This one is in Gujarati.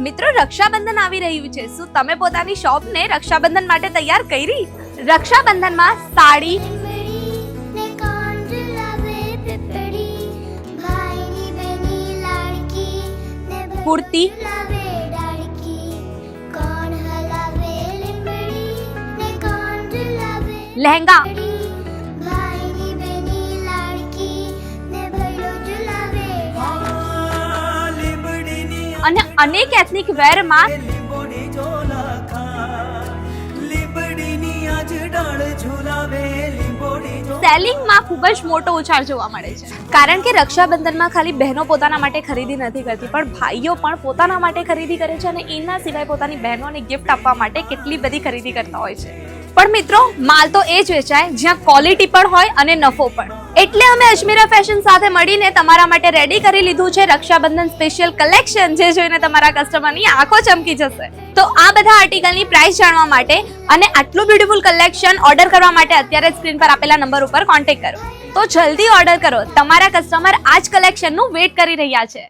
મિત્રો, રક્ષાબંધન આવી રહ્યું છે. શું તમે પોતાની શોપને રક્ષાબંધન માટે તૈયાર કરી? રક્ષાબંધનમાં સાડી, કુર્તી, લહેંગા અને અનેક એથનિક વેરમાં સેલિંગમાં ખૂબ જ મોટો ઉછાળ જોવા મળે છે. કારણ કે રક્ષાબંધનમાં ખાલી બહેનો પોતાના માટે ખરીદી નથી કરતી પણ ભાઈઓ પણ પોતાના માટે ખરીદી કરે છે અને એના સિવાય પોતાની બહેનોને ગિફ્ટ આપવા માટે કેટલી બધી ખરીદી કરતા હોય છે. પણ મિત્રો, માલ તો એ જ વેચાય, જ્યાં ક્વોલિટી પણ હોય અને નફો પણ. એટલે અમે અજમીરા ફેશન સાથે મળીને તમારા માટે રેડી કરી લીધું છે રક્ષાબંધન સ્પેશિયલ કલેક્શન જે જોઈને તમારા કસ્ટમરની આંખો ચમકી જશે. તો આ બધા આર્ટિકલની પ્રાઇસ જાણવા માટે અને આટલું બ્યુટીફુલ કલેક્શન ઓર્ડર કરવા માટે અત્યારે સ્ક્રીન પર આપેલા નંબર ઉપર કોન્ટેક્ટ કરો. તો જલ્દી ઓર્ડર કરો. તમારા કસ્ટમર આ જ કલેક્શનનું વેટ કરી રહ્યા છે.